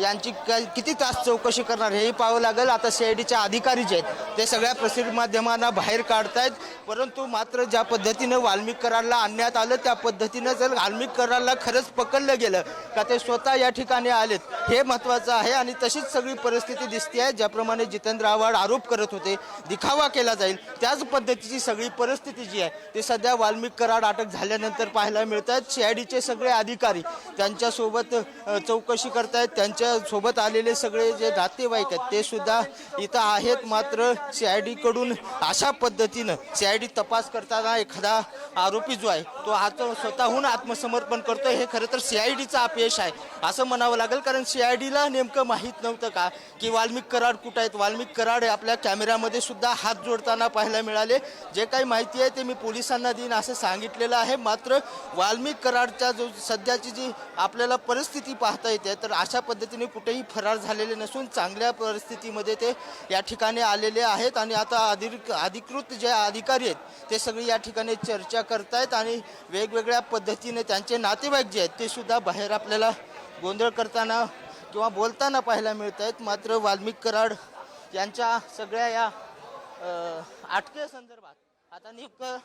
यांची काय किती तास चौकशी करणार हेही पाहावं लागेल. आता सी आय डीचे अधिकारी जे आहेत ते सगळ्या प्रसिद्ध माध्यमांना बाहेर काढतायत. परंतु मात्र ज्या पद्धतीनं वाल्मिककरांला आणण्यात आलं त्या पद्धतीनं जर वाल्मिककरांला खरंच पकडलं गेलं का ते स्वतः या ठिकाणी आलेत हे महत्त्वाचं आहे. आणि तशीच सगळी परिस्थिती दिसते आहे ज्याप्रमाणे जितेंद्र आव्हाड आरोप करत होते दिखावा केला जाईल. त्याच पद्धतीची सगळी परिस्थिती जी आहे ते सध्या वाल्मिक कराड अटक झाल्यानंतर पाहायला मिळत आहेत सी आय डीचे सगळे अधिकारी त्यांच्यासोबत अ, करत आहेत त्यांच्यासोबत आलेले सगळे जे नातेवाईक आहेत ते सुद्धा इथं आहेत मात्र सी आय डीकडून अशा पद्धतीनं सी आय डी तपास करताना एखादा आरोपी जो आहे तो आत स्वतःहून आत्मसमर्पण करतोय. हे खरं तर सी आय डीचं अपयश आहे असं म्हणावं लागेल. कारण सी आय डीला नेमकं माहीत नव्हतं का की वाल्मिक कराड कुठं आहेत? वाल्मिक कराड आपल्या कॅमेऱ्यामध्ये सुद्धा हात जोडताना पाहायला मिळाले. जे काही माहिती आहे ते मी पोलिसांना देईन असं सांगितलेलं आहे. मात्र वाल्मिक कराडच्या जो सध्याची जी आपल्याला परिस्थिती पाहता येते तर तर अशा पद्धतीने कुठेही फरार झालेले नसून चांगल्या परिस्थितीमध्ये ते या ठिकाणी आलेले आहेत आणि आता अधिक अधिकृत जे अधिकारी आहेत ते सगळे या ठिकाणी चर्चा करतायत आणि वेगवेगळ्या पद्धतीने त्यांचे नातेवाईक जे आहेत ते सुद्धा बाहेर आपल्याला गोंधळ करताना किंवा बोलताना पाहायला मिळत आहेत मात्र वाल्मिक कराड यांच्या सगळ्या या अ, अटकेसंदर्भात आता नेमकं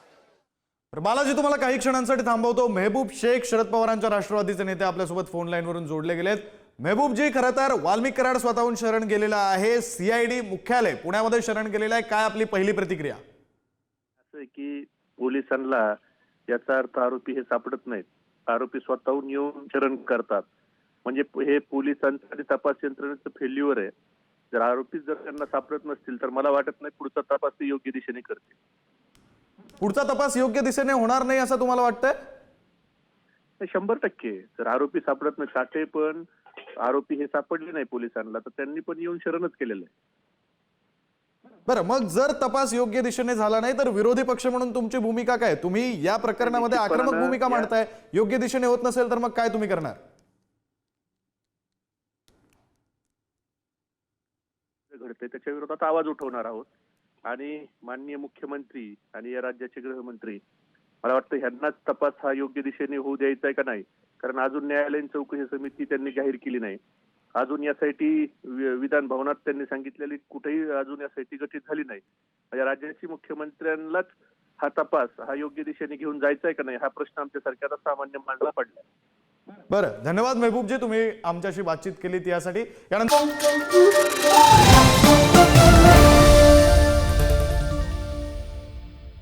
तर बालाजी तुम्हाला काही क्षणांसाठी थांबवतो. मेहबूब शेख शरद पवारांच्या राष्ट्रवादीचे नेते आपल्यासोबत फोन लाईनवरून जोडले गेलेत. मेहबूबजी खरं तर वाल्मिक कराड स्वतःहून शरण गेलेला आहे. सीआयडी मुख्यालय पुण्यामध्ये शरण गेलेलं आहे. काय आपली पहिली प्रतिक्रिया? असं आहे की पोलिसांना याचा अर्थ आरोपी हे सापडत नाहीत. आरोपी स्वतःहून येऊन शरण करतात. म्हणजे हे पोलिसांचं आणि तपास यंत्रणेचं फेल्युअर आहे. जर आरोपी जर त्यांना सापडत नसतील तर मला वाटत नाही पुढचा तपास ते योग्य दिशेने करतील. पुढचा तपास योग्य दिशेने होणार नाही असं तुम्हाला वाटतंय? शंभर टक्के. जर आरोपी सापडत नाही साठे पण आरोपी हे सापडले नाही पोलिसांना तर त्यांनी पण येऊन शरणच केलेलं आहे. बरं मग जर तपास योग्य दिशेने झाला नाही तर विरोधी पक्ष म्हणून तुमची भूमिका काय तुम्ही या प्रकरणामध्ये आक्रमक भूमिका मांडताय योग्य दिशेने होत नसेल तर मग काय तुम्ही करणार? जे घडतंय त्याच्या विरोधात आवाज उठवणार आहोत. आणि माननीय मुख्यमंत्री आणि या राज्याचे गृहमंत्री मला वाटतं ह्यांनाच तपास हा योग्य दिशेने होऊ द्यायचा आहे का नाही? कारण अजून न्यायालयीन चौकशी समिती त्यांनी जाहीर केली नाही. अजून यासाठी विधान भवनात त्यांनी सांगितलेली कुठेही अजून यासाठी गठीत झाली नाही. या राज्याची मुख्यमंत्र्यांनाच हा तपास हा योग्य दिशेने घेऊन जायचा आहे का नाही हा प्रश्न आमच्या सरकारला सामान्य मांडला पडला बरं धन्यवाद महबूबजी तुम्ही आमच्याशी बातचीत केली यासाठी. यानंतर